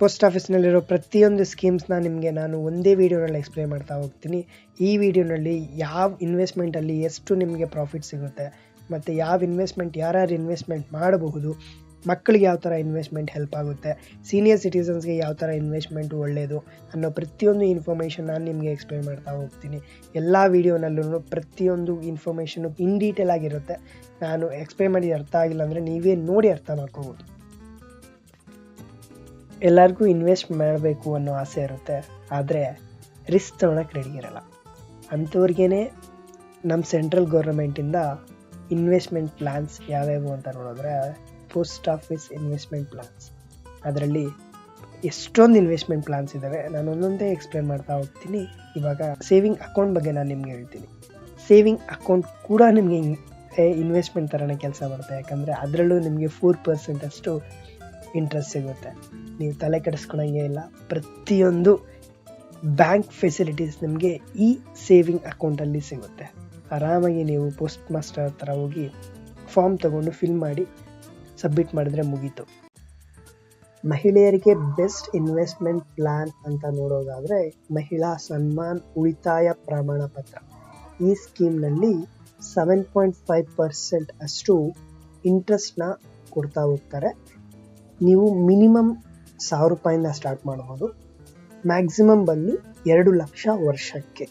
Post ಆಫೀಸ್ನಲ್ಲಿರೋ ಪ್ರತಿಯೊಂದು ಸ್ಕೀಮ್ಸ್ನ ನಿಮಗೆ ನಾನು ಒಂದೇ ವೀಡಿಯೋನಲ್ಲಿ ಎಕ್ಸ್ಪ್ಲೇನ್ ಮಾಡ್ತಾ ಹೋಗ್ತೀನಿ. ಈ ವಿಡಿಯೋನಲ್ಲಿ ಯಾವ ಇನ್ವೆಸ್ಟ್ಮೆಂಟಲ್ಲಿ ಎಷ್ಟು ನಿಮಗೆ ಪ್ರಾಫಿಟ್ ಸಿಗುತ್ತೆ, ಮತ್ತು ಯಾವ ಇನ್ವೆಸ್ಟ್ಮೆಂಟ್, ಯಾರ್ಯಾರು ಇನ್ವೆಸ್ಟ್ಮೆಂಟ್ ಮಾಡಬಹುದು, ಮಕ್ಕಳಿಗೆ ಯಾವ ಥರ ಇನ್ವೆಸ್ಟ್ಮೆಂಟ್ ಹೆಲ್ಪ್ ಆಗುತ್ತೆ, ಸೀನಿಯರ್ ಸಿಟಿಸನ್ಸ್ಗೆ ಯಾವ ಥರ ಇನ್ವೆಸ್ಟ್ಮೆಂಟ್ ಒಳ್ಳೆಯದು ಅನ್ನೋ ಪ್ರತಿಯೊಂದು ಇನ್ಫಾರ್ಮೇಷನ್ ನಾನು ನಿಮಗೆ ಎಕ್ಸ್ಪ್ಲೇನ್ ಮಾಡ್ತಾ ಹೋಗ್ತೀನಿ. ಎಲ್ಲ ವೀಡಿಯೋನಲ್ಲೂ ಪ್ರತಿಯೊಂದು ಇನ್ಫಾರ್ಮೇಷನು ಇನ್ ಡೀಟೇಲ್ ಆಗಿರುತ್ತೆ. ನಾನು ಎಕ್ಸ್ಪ್ಲೇನ್ ಮಾಡಿ ಅರ್ಥ ಆಗಿಲ್ಲ ಅಂದರೆ ನೀವೇ ನೋಡಿ ಅರ್ಥ ಮಾಡ್ಕೋಬೋದು. ಎಲ್ಲರಿಗೂ ಇನ್ವೆಸ್ಟ್ ಮಾಡಬೇಕು ಅನ್ನೋ ಆಸೆ ಇರುತ್ತೆ, ಆದರೆ ರಿಸ್ಕ್ ತೊಗೊಳಕ್ಕೆ ರೆಡಿ ಇರಲ್ಲ. ಅಂಥವ್ರಿಗೇ ನಮ್ಮ ಸೆಂಟ್ರಲ್ ಗೌರ್ಮೆಂಟಿಂದ ಇನ್ವೆಸ್ಟ್ಮೆಂಟ್ ಪ್ಲ್ಯಾನ್ಸ್ ಯಾವ್ಯಾವು ಅಂತ ನೋಡಿದ್ರೆ ಪೋಸ್ಟ್ ಆಫೀಸ್ ಇನ್ವೆಸ್ಟ್ಮೆಂಟ್ ಪ್ಲ್ಯಾನ್ಸ್ ಅದರಲ್ಲಿ ಎಷ್ಟೊಂದು ಇನ್ವೆಸ್ಟ್ಮೆಂಟ್ ಪ್ಲ್ಯಾನ್ಸ್ ಇದ್ದಾವೆ ನಾನು ಒಂದೊಂದೇ ಎಕ್ಸ್ಪ್ಲೇನ್ ಮಾಡ್ತಾ ಹೋಗ್ತೀನಿ. ಇವಾಗ ಸೇವಿಂಗ್ ಅಕೌಂಟ್ ಬಗ್ಗೆ ನಾನು ನಿಮಗೆ ಹೇಳ್ತೀನಿ. ಸೇವಿಂಗ್ ಅಕೌಂಟ್ ಕೂಡ ನಿಮಗೆ ಇನ್ವೆಸ್ಟ್ಮೆಂಟ್ ಥರನೇ ಕೆಲಸ ಮಾಡುತ್ತೆ ಯಾಕಂದರೆ ಅದರಲ್ಲೂ ನಿಮಗೆ ಫೋರ್ ಪರ್ಸೆಂಟ್ ಅಷ್ಟು ಇಂಟ್ರೆಸ್ಟ್ ಸಿಗುತ್ತೆ. ನೀವು ತಲೆ ಕೆಡಿಸ್ಕೊಳಂಗೆ ಇಲ್ಲ. ಪ್ರತಿಯೊಂದು ಬ್ಯಾಂಕ್ ಫೆಸಿಲಿಟೀಸ್ ನಿಮಗೆ ಈ ಸೇವಿಂಗ್ ಅಕೌಂಟಲ್ಲಿ ಸಿಗುತ್ತೆ. ಆರಾಮಾಗಿ ನೀವು ಪೋಸ್ಟ್ ಮಾಸ್ಟರ್ ಹತ್ರ ಹೋಗಿ ಫಾರ್ಮ್ ತಗೊಂಡು ಫಿಲ್ ಮಾಡಿ ಸಬ್ಮಿಟ್ ಮಾಡಿದ್ರೆ ಮುಗೀತು. ಮಹಿಳೆಯರಿಗೆ ಬೆಸ್ಟ್ ಇನ್ವೆಸ್ಟ್ಮೆಂಟ್ ಪ್ಲಾನ್ ಅಂತ ನೋಡೋದಾದರೆ ಮಹಿಳಾ ಸನ್ಮಾನ್ ಉಳಿತಾಯ ಪ್ರಮಾಣ ಪತ್ರ. ಈ ಸ್ಕೀಮ್ನಲ್ಲಿ ಸೆವೆನ್ ಪಾಯಿಂಟ್ ಫೈವ್ ಪರ್ಸೆಂಟ್ ಅಷ್ಟು ಇಂಟ್ರೆಸ್ಟ್ನ ಕೊಡ್ತಾ ಹೋಗ್ತಾರೆ. ನೀವು ಮಿನಿಮಮ್ ಸಾವಿರ ರೂಪಾಯಿಂದ ಸ್ಟಾರ್ಟ್ ಮಾಡ್ಬೋದು. ಮ್ಯಾಕ್ಸಿಮಮ್ ಬಂದು ಎರಡು ಲಕ್ಷ ವರ್ಷಕ್ಕೆ.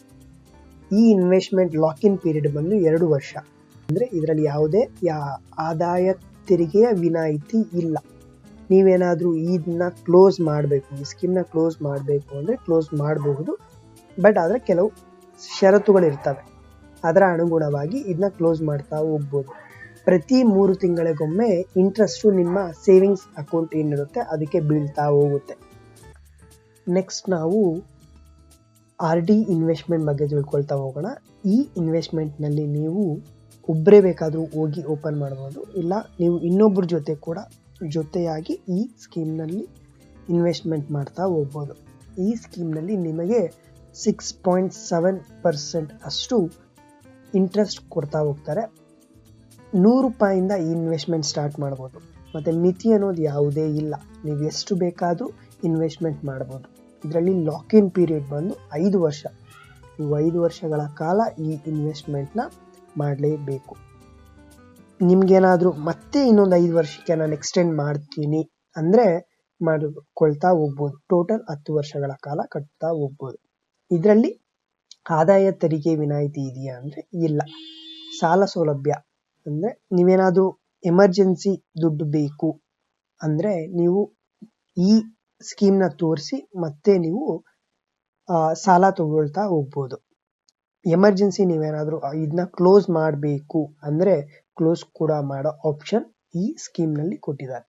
ಈ ಇನ್ವೆಸ್ಟ್ಮೆಂಟ್ ಲಾಕ್ ಇನ್ ಪೀರಿಯಡ್ ಬಂದು ಎರಡು ವರ್ಷ. ಅಂದರೆ ಇದರಲ್ಲಿ ಯಾವುದೇ ಯಾ, ಆದಾಯ ತೆರಿಗೆಯ ವಿನಾಯಿತಿ ಇಲ್ಲ. ನೀವೇನಾದರೂ ಇದನ್ನ ಕ್ಲೋಸ್ ಮಾಡಬೇಕು, ಈ ಸ್ಕೀಮ್ನ ಕ್ಲೋಸ್ ಮಾಡಬೇಕು ಅಂದರೆ ಕ್ಲೋಸ್ ಮಾಡಬಹುದು. ಬಟ್ ಆದರೆ ಕೆಲವು ಷರತ್ತುಗಳಿರ್ತವೆ. ಅದರ ಅನುಗುಣವಾಗಿ ಇದನ್ನ ಕ್ಲೋಸ್ ಮಾಡ್ತಾ ಹೋಗ್ಬೋದು. ಪ್ರತಿ ಮೂರು ತಿಂಗಳಿಗೊಮ್ಮೆ ಇಂಟ್ರೆಸ್ಟು ನಿಮ್ಮ ಸೇವಿಂಗ್ಸ್ ಅಕೌಂಟ್ ಏನಿರುತ್ತೆ ಅದಕ್ಕೆ ಬೀಳ್ತಾ ಹೋಗುತ್ತೆ. ನೆಕ್ಸ್ಟ್ ನಾವು ಆರ್ ಡಿ ಇನ್ವೆಸ್ಟ್ಮೆಂಟ್ ಬಗ್ಗೆ ತಿಳ್ಕೊಳ್ತಾ ಹೋಗೋಣ. ಈ ಇನ್ವೆಸ್ಟ್ಮೆಂಟ್ನಲ್ಲಿ ನೀವು ಒಬ್ಬರೇ ಬೇಕಾದರೂ ಹೋಗಿ ಓಪನ್ ಮಾಡ್ಬೋದು. ಇಲ್ಲ, ನೀವು ಇನ್ನೊಬ್ಬರ ಜೊತೆ ಕೂಡ ಜೊತೆಯಾಗಿ ಈ ಸ್ಕೀಮ್ನಲ್ಲಿ ಇನ್ವೆಸ್ಟ್ಮೆಂಟ್ ಮಾಡ್ತಾ ಹೋಗ್ಬೋದು. ಈ ಸ್ಕೀಮ್ನಲ್ಲಿ ನಿಮಗೆ ಸಿಕ್ಸ್ ಪಾಯಿಂಟ್ ಸೆವೆನ್ ಪರ್ಸೆಂಟ್ ಅಷ್ಟು ಇಂಟ್ರೆಸ್ಟ್ ಕೊಡ್ತಾ ಹೋಗ್ತಾರೆ. ನೂರು ರೂಪಾಯಿಂದ ಈ ಇನ್ವೆಸ್ಟ್ಮೆಂಟ್ ಸ್ಟಾರ್ಟ್ ಮಾಡ್ಬೋದು. ಮತ್ತು ಮಿತಿ ಅನ್ನೋದು ಯಾವುದೇ ಇಲ್ಲ. ನೀವು ಎಷ್ಟು ಬೇಕಾದರೂ ಇನ್ವೆಸ್ಟ್ಮೆಂಟ್ ಮಾಡ್ಬೋದು. ಇದರಲ್ಲಿ ಲಾಕ್ ಇನ್ ಪೀರಿಯಡ್ ಬಂದು ಐದು ವರ್ಷ. ನೀವು ಐದು ವರ್ಷಗಳ ಕಾಲ ಈ ಇನ್ವೆಸ್ಟ್ಮೆಂಟ್ನ ಮಾಡಲೇಬೇಕು. ನಿಮಗೇನಾದರೂ ಮತ್ತೆ ಇನ್ನೊಂದು ಐದು ವರ್ಷಕ್ಕೆ ನಾನು ಎಕ್ಸ್ಟೆಂಡ್ ಮಾಡ್ತೀನಿ ಅಂದರೆ ಮಾಡಿಕೊಳ್ತಾ ಹೋಗ್ಬೋದು. ಟೋಟಲ್ ಹತ್ತು ವರ್ಷಗಳ ಕಾಲ ಕಟ್ತಾ ಹೋಗ್ಬೋದು. ಇದರಲ್ಲಿ ಆದಾಯ ತೆರಿಗೆ ವಿನಾಯಿತಿ ಇದೆಯಾ ಅಂದರೆ ಇಲ್ಲ. ಸಾಲ ಸೌಲಭ್ಯ ಅಂದರೆ ನೀವೇನಾದರೂ ಎಮರ್ಜೆನ್ಸಿ ದುಡ್ಡು ಬೇಕು ಅಂದರೆ ನೀವು ಈ ಸ್ಕೀಮ್ನ ತೋರಿಸಿ ಮತ್ತೆ ನೀವು ಸಾಲ ತಗೊಳ್ತಾ ಹೋಗ್ಬೋದು. ಎಮರ್ಜೆನ್ಸಿ ನೀವೇನಾದರೂ ಇದನ್ನ ಕ್ಲೋಸ್ ಮಾಡಬೇಕು ಅಂದರೆ ಕ್ಲೋಸ್ ಕೂಡ ಮಾಡೋ ಆಪ್ಷನ್ ಈ ಸ್ಕೀಮ್ನಲ್ಲಿ ಕೊಟ್ಟಿದ್ದಾರೆ.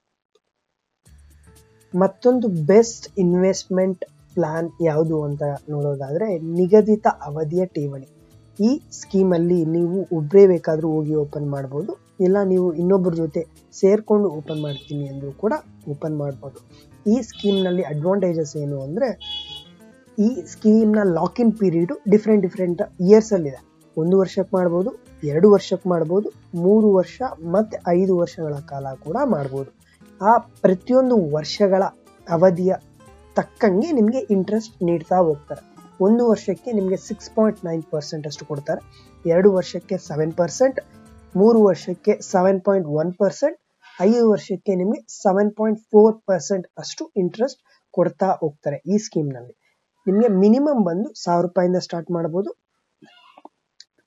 ಮತ್ತೊಂದು ಬೆಸ್ಟ್ ಇನ್ವೆಸ್ಟ್ಮೆಂಟ್ ಪ್ಲಾನ್ ಯಾವುದು ಅಂತ ನೋಡೋದಾದರೆ ನಿಗದಿತ ಅವಧಿಯ ಠೇವಣಿ. ಈ ಸ್ಕೀಮಲ್ಲಿ ನೀವು ಒಬ್ಬರೇ ಬೇಕಾದರೂ ಹೋಗಿ ಓಪನ್ ಮಾಡ್ಬೋದು. ಇಲ್ಲ ನೀವು ಇನ್ನೊಬ್ಬರ ಜೊತೆ ಸೇರಿಕೊಂಡು ಓಪನ್ ಮಾಡ್ತೀನಿ ಅಂದರೂ ಕೂಡ ಓಪನ್ ಮಾಡ್ಬೋದು. ಈ ಸ್ಕೀಮ್ನಲ್ಲಿ ಅಡ್ವಾಂಟೇಜಸ್ ಏನು ಅಂದರೆ, ಈ ಸ್ಕೀಮ್ನ lock in period different different ಇಯರ್ಸಲ್ಲಿದೆ ಒಂದು ವರ್ಷಕ್ಕೆ ಮಾಡ್ಬೋದು, ಎರಡು ವರ್ಷಕ್ಕೆ ಮಾಡ್ಬೋದು, ಮೂರು ವರ್ಷ ಮತ್ತು ಐದು ವರ್ಷಗಳ ಕಾಲ ಕೂಡ ಮಾಡ್ಬೋದು. ಆ ಪ್ರತಿಯೊಂದು ವರ್ಷಗಳ ಅವಧಿಯ ತಕ್ಕಂಗೆ ನಿಮಗೆ ಇಂಟ್ರೆಸ್ಟ್ ನೀಡ್ತಾ ಹೋಗ್ತಾರೆ. ಒಂದು ವರ್ಷಕ್ಕೆ ನಿಮಗೆ ಸಿಕ್ಸ್ ಪಾಯಿಂಟ್ ನೈನ್ ಪರ್ಸೆಂಟ್ ಅಷ್ಟು ಕೊಡ್ತಾರೆ. ಎರಡು ವರ್ಷಕ್ಕೆ ಸೆವೆನ್ ಪರ್ಸೆಂಟ್ ಮೂರು ವರ್ಷಕ್ಕೆ ಸೆವೆನ್ ಪಾಯಿಂಟ್ ಒನ್ ಪರ್ಸೆಂಟ್ ಐದು ವರ್ಷಕ್ಕೆ ನಿಮಗೆ ಸೆವೆನ್ ಪಾಯಿಂಟ್ ಫೋರ್ ಪರ್ಸೆಂಟ್ ಅಷ್ಟು ಇಂಟ್ರೆಸ್ಟ್ ಕೊಡ್ತಾ ಹೋಗ್ತಾರೆ ಈ ಸ್ಕೀಮ್ನಲ್ಲಿ ನಿಮಗೆ ಮಿನಿಮಮ್ ಬಂದು ಸಾವಿರ ರೂಪಾಯಿಂದ ಸ್ಟಾರ್ಟ್ ಮಾಡ್ಬೋದು.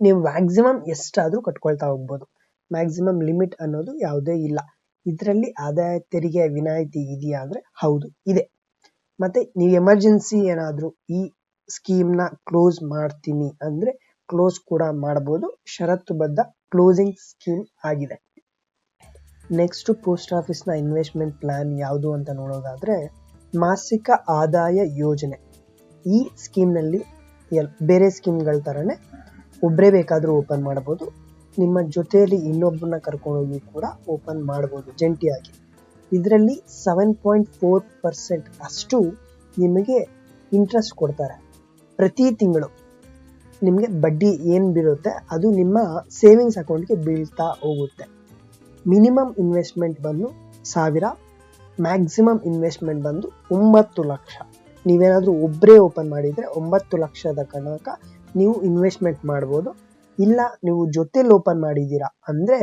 ನೀವು ಮ್ಯಾಕ್ಸಿಮಮ್ ಎಷ್ಟಾದರೂ ಕಟ್ಕೊಳ್ತಾ ಹೋಗ್ಬೋದು. ಮ್ಯಾಕ್ಸಿಮಮ್ ಲಿಮಿಟ್ ಅನ್ನೋದು ಯಾವುದೇ ಇಲ್ಲ. ಇದರಲ್ಲಿ ಆದಾಯ ತೆರಿಗೆ ವಿನಾಯಿತಿ ಇದೆಯಾ ಅಂದರೆ ಹೌದು, ಇದೆ. ಮತ್ತೆ ನೀವು ಎಮರ್ಜೆನ್ಸಿ ಏನಾದರೂ ಈ ಸ್ಕೀಮ್ನ ಕ್ಲೋಸ್ ಮಾಡ್ತೀನಿ ಅಂದರೆ ಕ್ಲೋಸ್ ಕೂಡ ಮಾಡ್ಬೋದು. ಷರತ್ತುಬದ್ಧ ಕ್ಲೋಸಿಂಗ್ ಸ್ಕೀಮ್ ಆಗಿದೆ. ನೆಕ್ಸ್ಟ್ ಪೋಸ್ಟ್ ಆಫೀಸ್ನ ಇನ್ವೆಸ್ಟ್ಮೆಂಟ್ ಪ್ಲ್ಯಾನ್ ಯಾವುದು ಅಂತ ನೋಡೋದಾದರೆ ಮಾಸಿಕ ಆದಾಯ ಯೋಜನೆ. ಈ ಸ್ಕೀಮ್ನಲ್ಲಿ ಎಲ್, ಬೇರೆ ಸ್ಕೀಮ್ಗಳ ಥರನೇ ಒಬ್ಬರೇ ಬೇಕಾದರೂ ಓಪನ್ ಮಾಡ್ಬೋದು. ನಿಮ್ಮ ಜೊತೆಯಲ್ಲಿ ಇನ್ನೊಬ್ಬರನ್ನ ಕರ್ಕೊಂಡೋಗಿ ಕೂಡ ಓಪನ್ ಮಾಡ್ಬೋದು, ಜಂಟಿಯಾಗಿ. ಇದರಲ್ಲಿ ಸೆವೆನ್ ಪಾಯಿಂಟ್ ಫೋರ್ ಪರ್ಸೆಂಟ್ ಅಷ್ಟು ನಿಮಗೆ ಇಂಟ್ರೆಸ್ಟ್ ಕೊಡ್ತಾರೆ. ಪ್ರತಿ ತಿಂಗಳು ನಿಮಗೆ ಬಡ್ಡಿ ಏನು ಬೀಳುತ್ತೆ, ಅದು ನಿಮ್ಮ ಸೇವಿಂಗ್ಸ್ ಅಕೌಂಟ್ಗೆ ಬೀಳ್ತಾ ಹೋಗುತ್ತೆ. ಮಿನಿಮಮ್ ಇನ್ವೆಸ್ಟ್ಮೆಂಟ್ ಬಂದು ಸಾವಿರ ಮ್ಯಾಕ್ಸಿಮಮ್ ಇನ್ವೆಸ್ಟ್ಮೆಂಟ್ ಬಂದು ಒಂಬತ್ತು ಲಕ್ಷ. ನೀವೇನಾದರೂ ಒಬ್ಬರೇ ಓಪನ್ ಮಾಡಿದರೆ ಒಂಬತ್ತು ಲಕ್ಷದ ತನಕ ನೀವು ಇನ್ವೆಸ್ಟ್ಮೆಂಟ್ ಮಾಡ್ಬೋದು. ಇಲ್ಲ, ನೀವು ಜೊತೆಲಿ ಓಪನ್ ಮಾಡಿದ್ದೀರಾ ಅಂದರೆ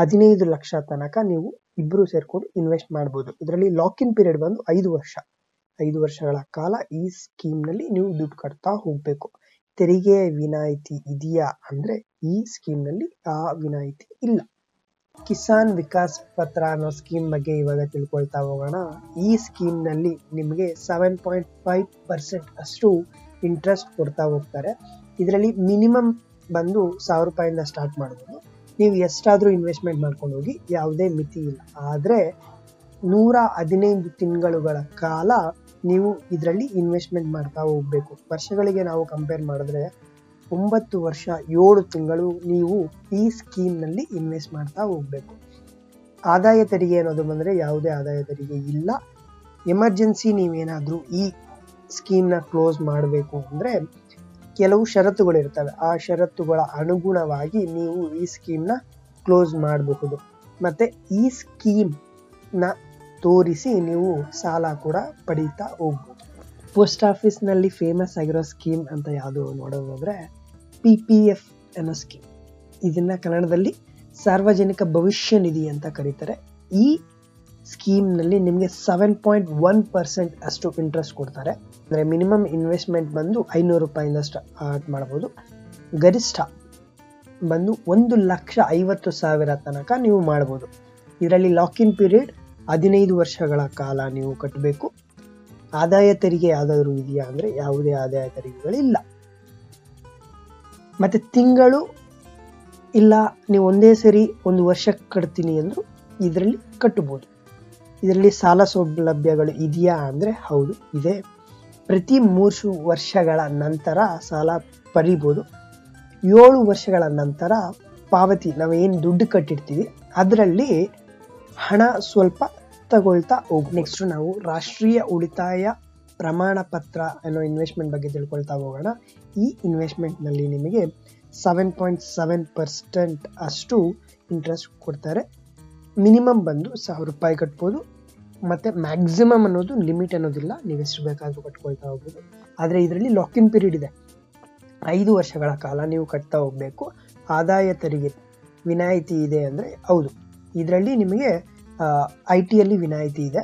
ಹದಿನೈದು ಲಕ್ಷ ತನಕ ನೀವು ಇಬ್ಬರು ಸೇರಿಕೊಂಡು ಇನ್ವೆಸ್ಟ್ ಮಾಡ್ಬೋದು. ಇದರಲ್ಲಿ ಲಾಕಿನ್ ಪೀರಿಯಡ್ ಬಂದು ಐದು ವರ್ಷ. ಐದು ವರ್ಷಗಳ ಕಾಲ ಈ ಸ್ಕೀಮ್ನಲ್ಲಿ ನೀವು ದುಡ್ಡು ಕಟ್ತಾ ಹೋಗಬೇಕು. ತೆರಿಗೆ ವಿನಾಯಿತಿ ಇದೆಯಾ ಅಂದರೆ ಈ ಸ್ಕೀಮ್ನಲ್ಲಿ ಆ ವಿನಾಯಿತಿ ಇಲ್ಲ. ಕಿಸಾನ್ ವಿಕಾಸ್ ಪತ್ರ ಅನ್ನೋ ಸ್ಕೀಮ್ ಬಗ್ಗೆ ಇವಾಗ ತಿಳ್ಕೊಳ್ತಾ ಹೋಗೋಣ. ಈ ಸ್ಕೀಮ್ನಲ್ಲಿ ನಿಮಗೆ ಸೆವೆನ್ ಪಾಯಿಂಟ್ ಫೈವ್ ಪರ್ಸೆಂಟ್ ಅಷ್ಟು ಇಂಟ್ರೆಸ್ಟ್ ಕೊಡ್ತಾ ಹೋಗ್ತಾರೆ. ಇದರಲ್ಲಿ ಮಿನಿಮಮ್ ಬಂದು ಸಾವಿರ ರೂಪಾಯಿಂದ ಸ್ಟಾರ್ಟ್ ಮಾಡ್ಬೋದು. ನೀವು ಎಷ್ಟಾದರೂ ಇನ್ವೆಸ್ಟ್ಮೆಂಟ್ ಮಾಡ್ಕೊಂಡು ಹೋಗಿ ಯಾವುದೇ ಮಿತಿ ಇಲ್ಲ. ಆದರೆ ನೂರ ಹದಿನೈದು ತಿಂಗಳುಗಳ ಕಾಲ ನೀವು ಇದರಲ್ಲಿ ಇನ್ವೆಸ್ಟ್ಮೆಂಟ್ ಮಾಡ್ತಾ ಹೋಗಬೇಕು. ವರ್ಷಗಳಿಗೆ ನಾವು ಕಂಪೇರ್ ಮಾಡಿದ್ರೆ ಒಂಬತ್ತು ವರ್ಷ, ಏಳು ತಿಂಗಳು ನೀವು ಈ ಸ್ಕೀಮ್ನಲ್ಲಿ ಇನ್ವೆಸ್ಟ್ ಮಾಡ್ತಾ ಹೋಗಬೇಕು. ಆದಾಯ ತೆರಿಗೆ ಅನ್ನೋದು ಬಂದರೆ ಯಾವುದೇ ಆದಾಯ ತೆರಿಗೆ ಇಲ್ಲ. ಎಮರ್ಜೆನ್ಸಿ ನೀವೇನಾದರೂ ಈ ಸ್ಕೀಮ್ನ ಕ್ಲೋಸ್ ಮಾಡಬೇಕು ಅಂದರೆ ಕೆಲವು ಷರತ್ತುಗಳಿರ್ತವೆ ಆ ಷರತ್ತುಗಳ ಅನುಗುಣವಾಗಿ ನೀವು ಈ ಸ್ಕೀಮ್ನ ಕ್ಲೋಸ್ ಮಾಡಬಹುದು. ಮತ್ತು ಈ ಸ್ಕೀಮ್ನ ತೋರಿಸಿ ನೀವು ಸಾಲ ಕೂಡ ಪಡೀತಾ ಹೋಗ್ಬೋದು. ಪೋಸ್ಟ್ ಆಫೀಸ್ನಲ್ಲಿ ಫೇಮಸ್ ಆಗಿರೋ ಸ್ಕೀಮ್ ಅಂತ ಯಾವುದು ನೋಡೋದಾದರೆ ಪಿ ಪಿ ಎಫ್ ಅನ್ನೋ ಸ್ಕೀಮ್ ಇದನ್ನು ಕನ್ನಡದಲ್ಲಿ ಸಾರ್ವಜನಿಕ ಭವಿಷ್ಯ ನಿಧಿ ಅಂತ ಕರೀತಾರೆ. ಈ ಸ್ಕೀಮ್ನಲ್ಲಿ ನಿಮಗೆ ಸೆವೆನ್ ಪಾಯಿಂಟ್ ಒನ್ ಪರ್ಸೆಂಟ್ ಅಷ್ಟು ಇಂಟ್ರೆಸ್ಟ್ ಕೊಡ್ತಾರೆ. ಅಂದರೆ ಮಿನಿಮಮ್ ಇನ್ವೆಸ್ಟ್ಮೆಂಟ್ ಬಂದು ಐನೂರು ರೂಪಾಯಿಂದ ಸ್ಟಾರ್ಟ್ ಮಾಡ್ಬೋದು. ಗರಿಷ್ಠ ಬಂದು ಒಂದು ಲಕ್ಷ ಐವತ್ತು ಸಾವಿರ ತನಕ ನೀವು ಮಾಡ್ಬೋದು. ಇದರಲ್ಲಿ ಲಾಕಿನ್ ಪೀರಿಯಡ್ ಹದಿನೈದು ವರ್ಷಗಳ ಕಾಲ ನೀವು ಕಟ್ಟಬೇಕು. ಆದಾಯ ತೆರಿಗೆ ಯಾವುದಾದ್ರೂ ಇದೆಯಾ ಅಂದರೆ ಯಾವುದೇ ಆದಾಯ ತೆರಿಗೆಗಳಿಲ್ಲ. ಮತ್ತು ತಿಂಗಳು ಇಲ್ಲ, ನೀವು ಒಂದೇ ಸರಿ ಒಂದು ವರ್ಷ ಕಟ್ತೀನಿ ಅಂದರೂ ಇದರಲ್ಲಿ ಕಟ್ಟಬಹುದು ಇದರಲ್ಲಿ ಸಾಲ ಸೌಲಭ್ಯಗಳು ಇದೆಯಾ ಅಂದರೆ ಹೌದು, ಇದೆ. ಪ್ರತಿ ಮೂರು ವರ್ಷಗಳ ನಂತರ ಸಾಲ ಪಡಿಬೋದು. ಏಳು ವರ್ಷಗಳ ನಂತರ ಪಾವತಿ ನಾವು ಏನು ದುಡ್ಡು ಕಟ್ಟಿರ್ತೀವಿ, ಅದರಲ್ಲಿ ಹಣ ಸ್ವಲ್ಪ ತಗೊಳ್ತಾ ಹೋಗಿ ನೆಕ್ಸ್ಟ್ ನಾವು ರಾಷ್ಟ್ರೀಯ ಉಳಿತಾಯ ಪ್ರಮಾಣ ಪತ್ರ ಅನ್ನೋ ಇನ್ವೆಸ್ಟ್ಮೆಂಟ್ ಬಗ್ಗೆ ತಿಳ್ಕೊಳ್ತಾ ಹೋಗೋಣ. ಈ ಇನ್ವೆಸ್ಟ್ಮೆಂಟ್ನಲ್ಲಿ ನಿಮಗೆ ಸೆವೆನ್ ಪಾಯಿಂಟ್ ಸೆವೆನ್ ಪರ್ಸೆಂಟ್ ಅಷ್ಟು ಇಂಟ್ರೆಸ್ಟ್ ಕೊಡ್ತಾರೆ. ಮಿನಿಮಮ್ ಬಂದು ಸಾವಿರ ರೂಪಾಯಿ ಕಟ್ಬೋದು. ಮತ್ತು ಮ್ಯಾಕ್ಸಿಮಮ್ ಅನ್ನೋದು ಲಿಮಿಟ್ ಅನ್ನೋದಿಲ್ಲ. ನೀವು ಎಷ್ಟು ಬೇಕಾದರೂ ಕಟ್ಕೊಳ್ತಾ ಹೋಗ್ಬೋದು. ಆದರೆ ಇದರಲ್ಲಿ ಲಾಕಿನ್ ಪೀರಿಯಡ್ ಇದೆ. ಐದು ವರ್ಷಗಳ ಕಾಲ ನೀವು ಕಟ್ತಾ ಹೋಗಬೇಕು. ಆದಾಯ ತೆರಿಗೆ ವಿನಾಯಿತಿ ಇದೆ ಅಂದರೆ ಹೌದು. ಇದರಲ್ಲಿ ನಿಮಗೆ ಐ ಟಿಯಲ್ಲಿ ವಿನಾಯಿತಿ ಇದೆ.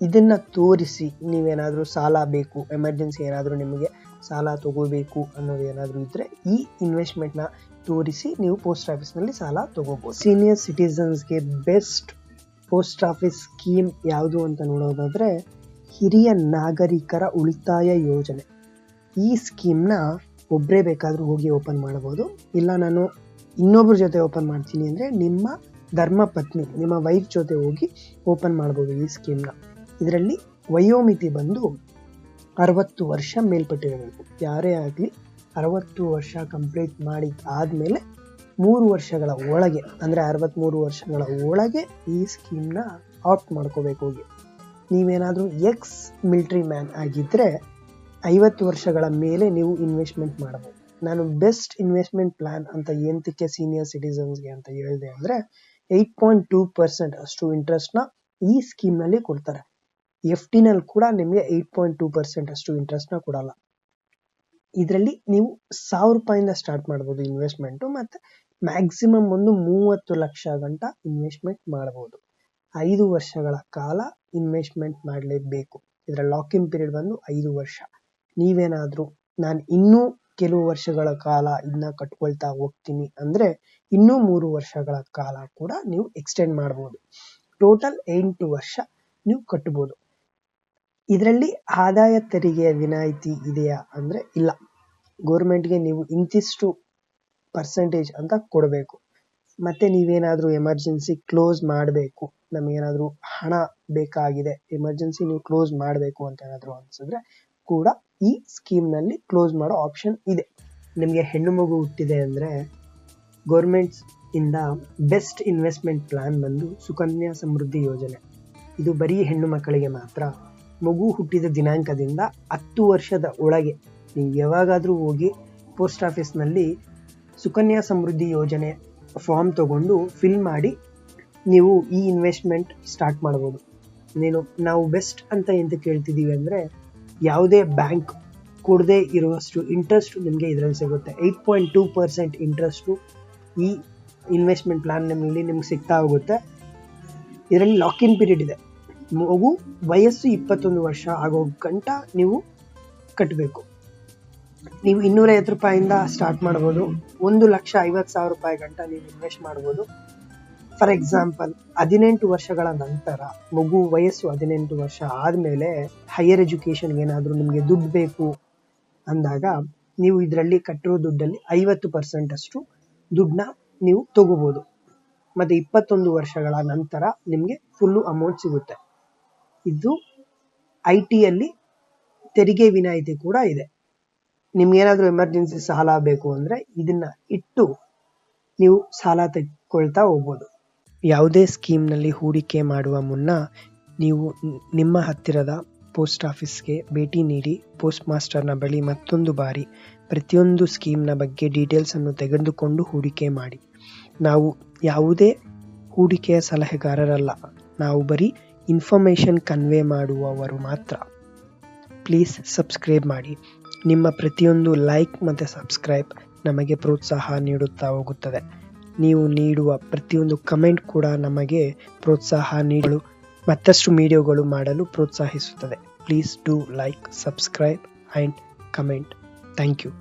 ಇದನ್ನು ತೋರಿಸಿ ನೀವೇನಾದರೂ ಸಾಲ ಬೇಕು, ಎಮರ್ಜೆನ್ಸಿ ಏನಾದರೂ ನಿಮಗೆ ಸಾಲ ತಗೋಬೇಕು ಅನ್ನೋದು ಏನಾದರೂ ಇದ್ದರೆ ಈ ಇನ್ವೆಸ್ಟ್ಮೆಂಟ್ನ ತೋರಿಸಿ ನೀವು ಪೋಸ್ಟ್ ಆಫೀಸ್ನಲ್ಲಿ ಸಾಲ ತಗೋಬೋದು. ಸೀನಿಯರ್ ಸಿಟಿಸನ್ಸ್ಗೆ ಬೆಸ್ಟ್ ಪೋಸ್ಟ್ ಆಫೀಸ್ ಸ್ಕೀಮ್ ಯಾವುದು ಅಂತ ನೋಡೋದಾದರೆ, ಹಿರಿಯ ನಾಗರಿಕರ ಉಳಿತಾಯ ಯೋಜನೆ. ಈ ಸ್ಕೀಮ್ನ ಒಬ್ಬರೇ ಬೇಕಾದರೂ ಹೋಗಿ ಓಪನ್ ಮಾಡ್ಬೋದು. ಇಲ್ಲ ನಾನು ಇನ್ನೊಬ್ಬರ ಜೊತೆ ಓಪನ್ ಮಾಡ್ತೀನಿ ಅಂದರೆ ನಿಮ್ಮ ಧರ್ಮ ಪತ್ನಿ, ನಿಮ್ಮ ವೈಫ್ ಜೊತೆ ಹೋಗಿ ಓಪನ್ ಮಾಡ್ಬೋದು ಈ ಸ್ಕೀಮ್ನ ಇದರಲ್ಲಿ ವಯೋಮಿತಿ ಬಂದು ಅರವತ್ತು ವರ್ಷ ಮೇಲ್ಪಟ್ಟಿರಬೇಕು. ಯಾರೇ ಆಗಲಿ ಅರವತ್ತು ವರ್ಷ ಕಂಪ್ಲೀಟ್ ಮಾಡಿ ಆದಮೇಲೆ ಮೂರು ವರ್ಷಗಳ ಒಳಗೆ, ಅಂದರೆ ಅರವತ್ತ್ಮೂರು ವರ್ಷಗಳ ಒಳಗೆ ಈ ಸ್ಕೀಮ್ನ ಆಪ್ಟ್ ಮಾಡ್ಕೋಬೇಕು ಹೋಗಿ. ನೀವೇನಾದರೂ ಎಕ್ಸ್ ಮಿಲ್ಟ್ರಿ ಮ್ಯಾನ್ ಆಗಿದ್ದರೆ ಐವತ್ತು ವರ್ಷಗಳ ಮೇಲೆ ನೀವು ಇನ್ವೆಸ್ಟ್ಮೆಂಟ್ ಮಾಡಬಹುದು ನಾನು ಬೆಸ್ಟ್ ಇನ್ವೆಸ್ಟ್ಮೆಂಟ್ ಪ್ಲ್ಯಾನ್ ಅಂತ ಎಂತಕ್ಕೆ ಸೀನಿಯರ್ ಸಿಟಿಸನ್ಸ್ಗೆ ಅಂತ ಹೇಳಿದೆ ಅಂದರೆ ಏಯ್ಟ್ ಪಾಯಿಂಟ್ ಟೂ ಪರ್ಸೆಂಟ್ ಅಷ್ಟು ಇಂಟ್ರೆಸ್ಟ್ನ ಈ ಸ್ಕೀಮ್ನಲ್ಲಿ ಕೊಡ್ತಾರೆ. ಎಫ್ ಟಿನಲ್ಲಿ ಕೂಡ ನಿಮಗೆ ಏಯ್ಟ್ ಪಾಯಿಂಟ್ ಟೂ ಪರ್ಸೆಂಟ್ ಅಷ್ಟು ಇಂಟ್ರೆಸ್ಟ್ನ ಕೊಡಲ್ಲ. ಇದರಲ್ಲಿ ನೀವು ಸಾವಿರ ರೂಪಾಯಿಂದ ಸ್ಟಾರ್ಟ್ ಮಾಡ್ಬೋದು ಇನ್ವೆಸ್ಟ್ಮೆಂಟು ಮತ್ತು ಮ್ಯಾಕ್ಸಿಮಮ್ ಒಂದು ಮೂವತ್ತು ಲಕ್ಷ ಗಂಟ ಇನ್ವೆಸ್ಟ್ಮೆಂಟ್ ಮಾಡ್ಬೋದು. ಐದು ವರ್ಷಗಳ ಕಾಲ ಇನ್ವೆಸ್ಟ್ಮೆಂಟ್ ಮಾಡಲೇಬೇಕು. ಇದರ ಲಾಕಿಂಗ್ ಪೀರಿಯಡ್ ಬಂದು ಐದು ವರ್ಷ. ನೀವೇನಾದರೂ ನಾನು ಇನ್ನೂ ಕೆಲವು ವರ್ಷಗಳ ಕಾಲ ಇದನ್ನ ಕಟ್ಕೊಳ್ತಾ ಹೋಗ್ತೀನಿ ಅಂದರೆ ಇನ್ನೂ ಮೂರು ವರ್ಷಗಳ ಕಾಲ ಕೂಡ ನೀವು ಎಕ್ಸ್ಟೆಂಡ್ ಮಾಡ್ಬೋದು. ಟೋಟಲ್ ಎಂಟು ವರ್ಷ ನೀವು ಕಟ್ಬೋದು. ಇದರಲ್ಲಿ ಆದಾಯ ತೆರಿಗೆಯ ವಿನಾಯಿತಿ ಇದೆಯಾ ಅಂದರೆ ಇಲ್ಲ. ಗೋರ್ಮೆಂಟ್ಗೆ ನೀವು ಇಂತಿಷ್ಟು ಪರ್ಸೆಂಟೇಜ್ ಅಂತ ಕೊಡಬೇಕು. ಮತ್ತೆ ನೀವೇನಾದರೂ ಎಮರ್ಜೆನ್ಸಿ ಕ್ಲೋಸ್ ಮಾಡಬೇಕು. ನಮಗೇನಾದರೂ ಹಣ ಬೇಕಾಗಿದೆ ಎಮರ್ಜೆನ್ಸಿ ನೀವು ಕ್ಲೋಸ್ ಮಾಡಬೇಕು ಅಂತ ಏನಾದರೂ ಅನಿಸಿದ್ರೆ ಕೂಡ ಈ ಸ್ಕೀಮ್ನಲ್ಲಿ ಕ್ಲೋಸ್ ಮಾಡೋ ಆಪ್ಷನ್ ಇದೆ. ನಿಮಗೆ ಹೆಣ್ಣು ಮಗು ಹುಟ್ಟಿದೆ ಅಂದರೆ ಗೌರ್ಮೆಂಟ್ಸ್ ಇಂದ ಬೆಸ್ಟ್ ಇನ್ವೆಸ್ಟ್ಮೆಂಟ್ ಪ್ಲಾನ್ ಬಂದು ಸುಕನ್ಯಾ ಸಮೃದ್ಧಿ ಯೋಜನೆ. ಇದು ಬರೀ ಹೆಣ್ಣು ಮಕ್ಕಳಿಗೆ ಮಾತ್ರ, ಮಗು ಹುಟ್ಟಿದ ದಿನಾಂಕದಿಂದ ಹತ್ತು ವರ್ಷದ ಒಳಗೆ ನೀವು ಯಾವಾಗಾದರೂ ಹೋಗಿ ಪೋಸ್ಟ್ ಆಫೀಸ್ನಲ್ಲಿ ಸುಕನ್ಯಾ ಸಮೃದ್ಧಿ ಯೋಜನೆ ಫಾರ್ಮ್ ತಗೊಂಡು ಫಿಲ್ ಮಾಡಿ ನೀವು ಈ ಇನ್ವೆಸ್ಟ್ಮೆಂಟ್ ಸ್ಟಾರ್ಟ್ ಮಾಡ್ಬೋದು ನೀನು ನಾವು ಬೆಸ್ಟ್ ಅಂತ ಎಂತ ಕೇಳ್ತಿದ್ದೀವಿ ಅಂದರೆ ಯಾವುದೇ ಬ್ಯಾಂಕ್ ಕೊಡದೇ ಇರುವಷ್ಟು ಇಂಟ್ರೆಸ್ಟ್ ನಿಮಗೆ ಇದರಲ್ಲಿ ಸಿಗುತ್ತೆ. Eight point two percent interest ಈ ಇನ್ವೆಸ್ಟ್ಮೆಂಟ್ ಪ್ಲಾನ್ನಲ್ಲಿ ನಿಮ್ಗೆ ಸಿಗ್ತಾ ಹೋಗುತ್ತೆ. ಇದರಲ್ಲಿ ಲಾಕ್ ಇನ್ ಪೀರಿಯಡ್ ಇದೆ. ಮಗು ವಯಸ್ಸು ಇಪ್ಪತ್ತೊಂದು ವರ್ಷ ಆಗೋ ಗಂಟ ನೀವು ಕಟ್ಟಬೇಕು ನೀವು ಇನ್ನೂರೈವತ್ತು ರೂಪಾಯಿಂದ ಸ್ಟಾರ್ಟ್ ಮಾಡ್ಬೋದು. ಒಂದು ಲಕ್ಷ ಐವತ್ತು ಸಾವಿರ ರೂಪಾಯಿ ಗಂಟ ನೀವು ಇನ್ವೆಸ್ಟ್ ಮಾಡ್ಬೋದು. ಫಾರ್ ಎಕ್ಸಾಂಪಲ್ ಹದಿನೆಂಟು ವರ್ಷಗಳ ನಂತರ ಮಗು ವಯಸ್ಸು ಹದಿನೆಂಟು ವರ್ಷ ಆದಮೇಲೆ ಹೈಯರ್ ಎಜುಕೇಷನ್ಗೆ ಏನಾದರೂ ನಿಮಗೆ ದುಡ್ಡು ಬೇಕು ಅಂದಾಗ ನೀವು ಇದರಲ್ಲಿ ಕಟ್ಟಿರೋ ದುಡ್ಡಲ್ಲಿ ಐವತ್ತು ಪರ್ಸೆಂಟ್ ಅಷ್ಟು ದುಡ್ಡನ್ನ ನೀವು ತಗೋಬೋದು. ಮತ್ತು ಇಪ್ಪತ್ತೊಂದು ವರ್ಷಗಳ ನಂತರ ನಿಮಗೆ ಫುಲ್ಲು ಅಮೌಂಟ್ ಸಿಗುತ್ತೆ. ಇದು ಐ ಟಿಯಲ್ಲಿ ತೆರಿಗೆ ವಿನಾಯಿತಿ ಕೂಡ ಇದೆ. ನಿಮಗೇನಾದರೂ ಎಮರ್ಜೆನ್ಸಿ ಸಾಲ ಬೇಕು ಅಂದರೆ ಇದನ್ನು ಇಟ್ಟು ನೀವು ಸಾಲ ತೆಗೆದುಕೊಳ್ತಾ ಹೋಗ್ಬೋದು. ಯಾವುದೇ ಸ್ಕೀಮ್ನಲ್ಲಿ ಹೂಡಿಕೆ ಮಾಡುವ ಮುನ್ನ ನೀವು ನಿಮ್ಮ ಹತ್ತಿರದ ಪೋಸ್ಟ್ ಆಫೀಸ್ಗೆ ಭೇಟಿ ನೀಡಿ ಪೋಸ್ಟ್ ಮಾಸ್ಟರ್ನ ಬಳಿ ಮತ್ತೊಂದು ಬಾರಿ ಪ್ರತಿಯೊಂದು ಸ್ಕೀಮ್ನ ಬಗ್ಗೆ ಡೀಟೇಲ್ಸನ್ನು ತೆಗೆದುಕೊಂಡು ಹೂಡಿಕೆ ಮಾಡಿ. ನಾವು ಯಾವುದೇ ಹೂಡಿಕೆಯ ಸಲಹೆಗಾರರಲ್ಲ, ನಾವು ಬರೀ ಇನ್ಫಾರ್ಮೇಷನ್ ಕನ್ವೇ ಮಾಡುವವರು ಮಾತ್ರ. ಪ್ಲೀಸ್ ಸಬ್ಸ್ಕ್ರೈಬ್ ಮಾಡಿ. ನಿಮ್ಮ ಪ್ರತಿಯೊಂದು ಲೈಕ್ ಮತ್ತು ಸಬ್ಸ್ಕ್ರೈಬ್ ನಮಗೆ ಪ್ರೋತ್ಸಾಹ ನೀಡುತ್ತಾ ಹೋಗುತ್ತದೆ. ನೀವು ನೀಡುವ ಪ್ರತಿಯೊಂದು ಕಮೆಂಟ್ ಕೂಡ ನಮಗೆ ಪ್ರೋತ್ಸಾಹ ನೀಡಲು ಮತ್ತಷ್ಟು ವಿಡಿಯೋಗಳು ಮಾಡಲು ಪ್ರೋತ್ಸಾಹಿಸುತ್ತದೆ. please do like subscribe and comment. Thank you.